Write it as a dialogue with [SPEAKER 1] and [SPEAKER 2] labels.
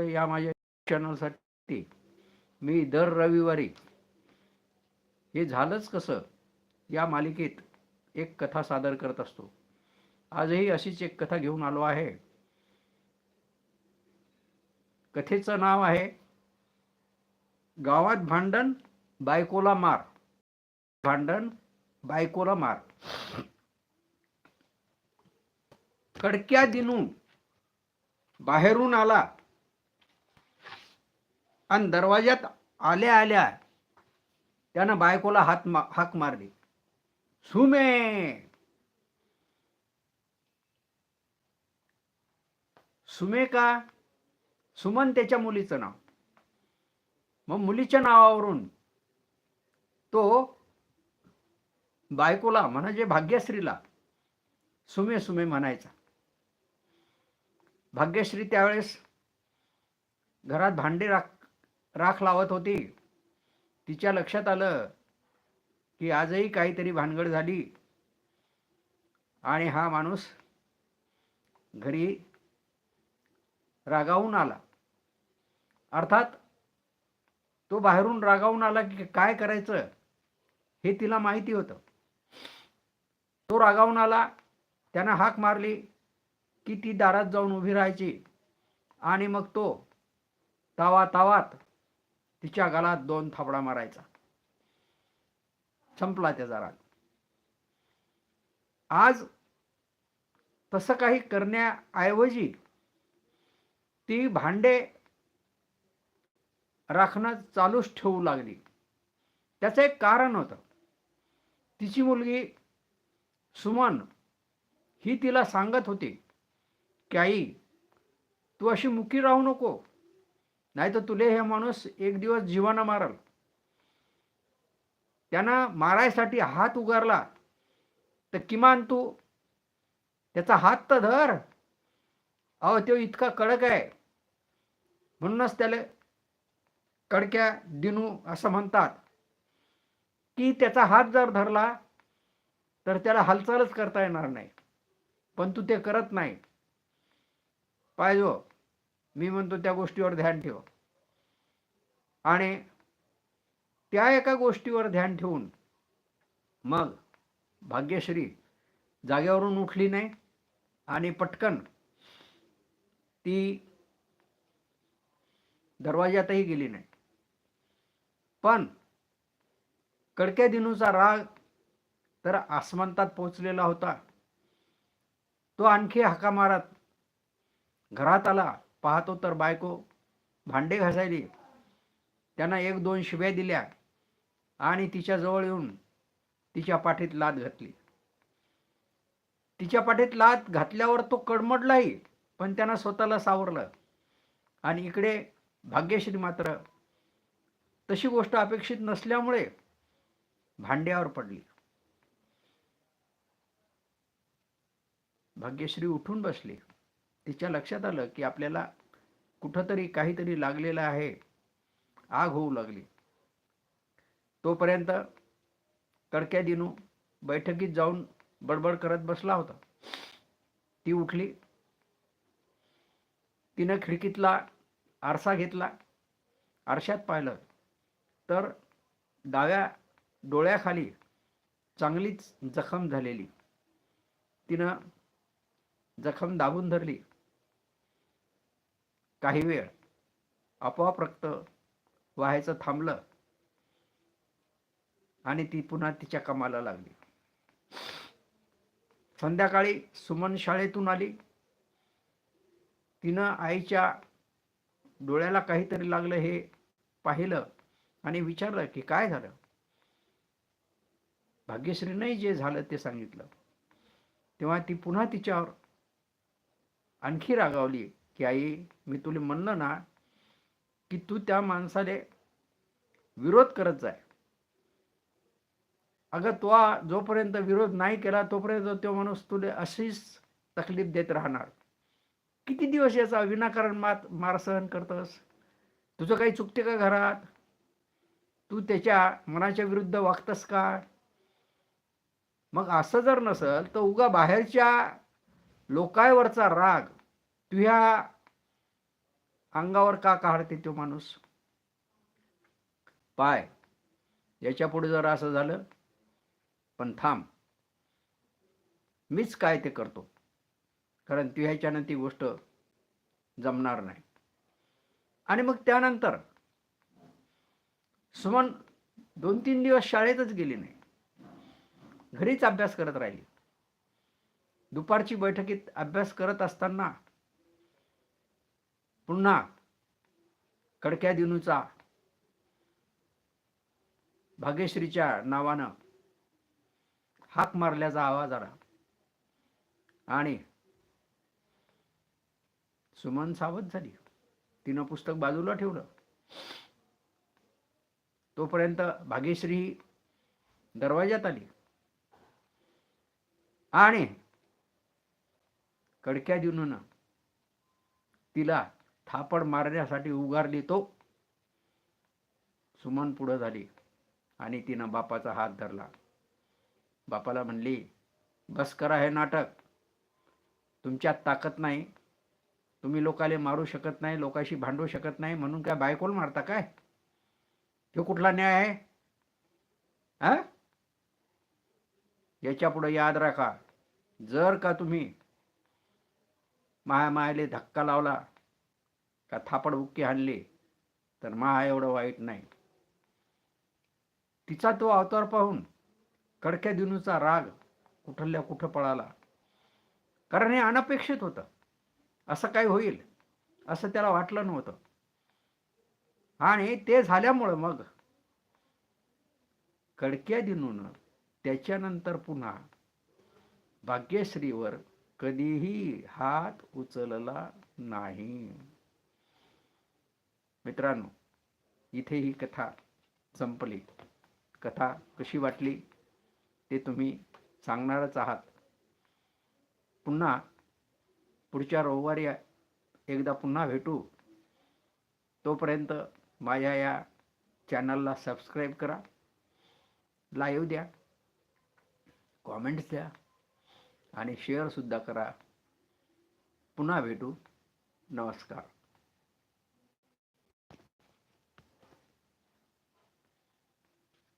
[SPEAKER 1] या माझ्या चॅनलसाठी मी दर रविवारी हे झालंच कसं या मालिकेत एक कथा सादर करत असतो. आजही अशीच एक कथा घेऊन आलो आहे. कथेचं नाव आहे गावात भांडण बायकोला मार. भांडण बायकोला मार. कडक्या दिनू बाहेरून आला. आणि दरवाज्यात आल्या आल्या त्यानं बायकोला हात मा हाक मारली. सुमे! सुमे का? सुमन त्याच्या मुलीचं नाव. मग मुलीच्या नावावरून तो बायकोला म्हणजे भाग्यश्रीला सुमे सुमे म्हणायचा. भाग्यश्री त्यावेळेस घरात भांडे राख राख लावत होती. तिच्या लक्षात आलं की आजही काहीतरी भानगड झाली. आणि हा माणूस घरी रागावून आला. अर्थात तो बाहेरून रागावून आला की काय करायचं हे तिला माहिती होतं. तो रागावून आला त्यानं हाक मारली की ती दारात जाऊन उभी राहायची. आणि मग तो तावा तावात तिच्या गालात दोन थापडा मारायचा. संपला त्याचा राग आज तसं काही करण्याऐवजी ती भांडे राखणं चालूच ठेवू लागली. त्याचं एक कारण होतं. तिची मुलगी सुमन ही तिला सांगत होती की आई तू अशी मुकी राहू नको. नाही तर तुले हे माणूस एक दिवस जीवानं मारल. त्यानं मारायसाठी हात उगारला तर किमान तू त्याचा हात तर धर. अहो तो इतका कडक आहे. म्हणूनच त्याला कडक्या दिनू असं म्हणतात. की त्याचा हात जर धरला तर त्याला हालचालच करता येणार नाही. पण तू ते करत नाही. पाहिजो मी म्हणतो त्या गोष्टीवर ध्यान ठेव. आणि त्या एका गोष्टीवर ध्यान ठेवून मग भाग्यश्री जागेवरून उठली नाही आणि पटकन ती दरवाज्यातही गेली नाही. पण कडक्या दिनूचा राग तर आसमंतात पोचलेला होता. तो आणखी हाका मारत घरात आला. पाहतो तर बायको भांडे घासायली. त्यांना एक दोन शिव्या दिल्या आणि तिच्या जवळ येऊन तिच्या पाठीत लात घातली. तिच्या पाठीत लात घातल्यावर तो कडमडलाही पण त्यांना स्वतःला सावरलं. आणि इकडे भाग्यश्री मात्र तशी गोष्ट अपेक्षित नसल्यामुळे भांड्यावर पडली. भाग्यश्री उठून बसली. तिच्या लक्षात आलं की आपल्याला कुठंतरी काहीतरी लागलेलं आहे. आग होऊ लागली. तोपर्यंत कडक्या दिनू बैठकीत जाऊन बडबड करत बसला होता. ती उठली. तिनं खिडकीतला आरसा घेतला. आरशात पाहिलं तर डाव्या डोळ्याखाली चांगलीच जखम झालेली. तिनं जखम दाबून धरली. काही वेळ आपोआप रक्त व्हायचं थांबलं आणि ती पुन्हा तिच्या कामाला लागली. संध्याकाळी सुमन शाळेतून आली. तिनं आईच्या डोळ्याला काहीतरी लागलं हे पाहिलं आणि विचारलं की काय झालं? भाग्यश्रीनंही जे झालं ते सांगितलं. तेव्हा ती पुन्हा तिच्यावर आणखी रागावली. की आई मी तुला म्हणलं ना की तू त्या माणसाले विरोध करत जाय. अगं तो जोपर्यंत विरोध नाही केला तोपर्यंत तो माणूस तुला अशीच तकलीफ देत राहणार. किती दिवस याचा विनाकारण मात मार सहन करतस? तुझं काही चुकते का घरात? तू त्याच्या मनाच्या विरुद्ध वागतस का? मग असं जर नसल तर उगा बाहेरच्या लोकांवरचा राग तुझ्या अंगावर का काढते तो माणूस? पाय. याच्यापुढे जर असं झालं पण थांब. मीच काय ते करतो? कारण तुह्याच्यानं ती गोष्ट जमणार नाही. आणि मग त्यानंतर सुमन दोन तीन दिवस शाळेतच गेली नाही. घरीच अभ्यास करत राहिली. दुपारची बैठकीत अभ्यास करत असताना पुन्हा कडक्या दिनूचा भाग्यश्रीच्या नावानं हाक मारल्याचा आवाज आला. आणि सुमन सावध झाली. तिनं पुस्तक बाजूला ठेवलं. तोपर्यंत भाग्यश्री ही दरवाज्यात आली. आणि कडक्या दिनून तिला थापड मारण्यासाठी उगारली तो सुमन पुढं झाली आणि तिनं बापाचा हात धरला. बापाला म्हणली बस करा हे नाटक. तुमच्यात ताकद नाही. तुम्ही लोकाले मारू शकत नाही लोकाशी भांडू शकत नाही म्हणून काय बायकोल मारता काय? तो कुठला न्याय आहे? हा याच्यापुढे याद राखा. जर का तुम्ही माया मायाले धक्का लावला का थापड बुक्की हाणली तर महा एवढं वाईट नाही. तिचा तो अवतार पाहून कडक्या दिनूचा राग कुठल्या कुठं पळाला? कारण हे अनपेक्षित होतं. असं काय होईल असं त्याला वाटलं नव्हतं. आणि ते झाल्यामुळं मग कडक्या दिनून त्याच्यानंतर पुन्हा भाग्यश्रीवर कधीही हात उचलला नाही. मित्रांनो इथे ही कथा संपली. कथा कशी वाटली ते तुम्ही सांगणारच आहात. पुन्हा पुढच्या रविवारी एकदा पुन्हा भेटू. तोपर्यंत माझ्या या चॅनलला सबस्क्राईब करा लाईव्ह द्या कॉमेंट्स द्या आणि शेअरसुद्धा करा. पुन्हा भेटू. नमस्कार.